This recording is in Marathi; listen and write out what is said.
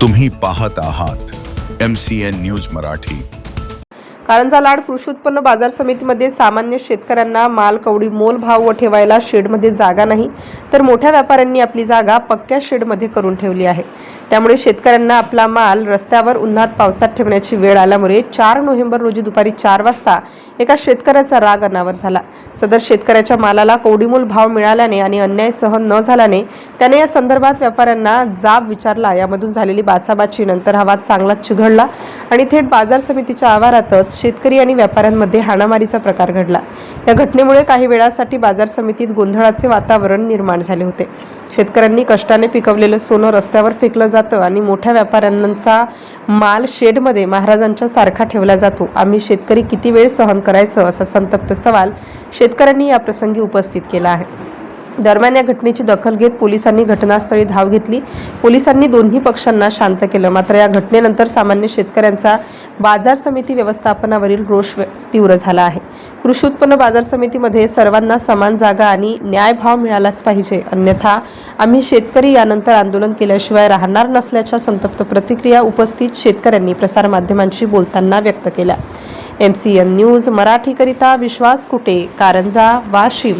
तुम्ही पाहत आहात M C N news Marathi. Karanja Lad कृषी उत्पन्न बाजार समितीमध्ये सामान्य शेतकऱ्यांना माल कवडी मोल भाव व ठेवायला शेडमध्ये जागा नाही तर मोठ्या व्यापाऱ्यांनी आपली जागा पक्क्या शेडमध्ये करून ठेवली आहे. त्यामुळे शेतकऱ्यांना आपला माल रस्त्यावर उन्हात पावसात ठेवण्याची वेळ आल्यामुळे चार नोव्हेंबर रोजी दुपारी चार वाजता एका शेतकऱ्याचा राग अनावर झाला. सदर शेतकऱ्याच्या मालाला कोडीमोल भाव मिळाल्याने आणि अन्याय सहन न झाल्याने त्याने या संदर्भात व्यापाऱ्यांना जाब विचारला. यामधून झालेली बाचाबाची नंतर हवा चांगलाच चिघळला आणि थेट बाजार समितीच्या आवारातच शेतकरी आणि व्यापाऱ्यांमध्ये हाणामारीचा प्रकार घडला. या घटनेमुळे काही वेळासाठी बाजार समितीत गोंधळाचे वातावरण निर्माण झाले होते. शेतकऱ्यांनी कष्टाने पिकवलेलं सोनं रस्त्यावर फेकलं जातं आणि मोठ्या व्यापाऱ्यांचा माल शेडमध्ये महाराजांच्या सारखा ठेवला जातो. आम्ही शेतकरी किती वेळ सहन करायचं? असा संतप्त सवाल शेतकऱ्यांनी या प्रसंगी उपस्थित केला आहे. दरम्यान या घटनेची दखल घेत पोलिसांनी घटनास्थळी धाव घेतली. पोलिसांनी दोन्ही पक्षांना शांत केलं. मात्र या घटनेनंतर सामान्य शेतकऱ्यांचा बाजार समिती व्यवस्थापनावरील रोष तीव्र झाला आहे. कृषी उत्पन्न बाजार समितीमध्ये सर्वांना समान जागा आणि न्यायभाव मिळालाच पाहिजे. अन्यथा आम्ही शेतकरी यानंतर आंदोलन केल्याशिवाय राहणार नसल्याच्या संतप्त प्रतिक्रिया उपस्थित शेतकऱ्यांनी प्रसारमाध्यमांशी बोलताना व्यक्त केल्या. एम सी एन न्यूज मराठीकरिता विश्वास कुटे कारंजा वाशिम.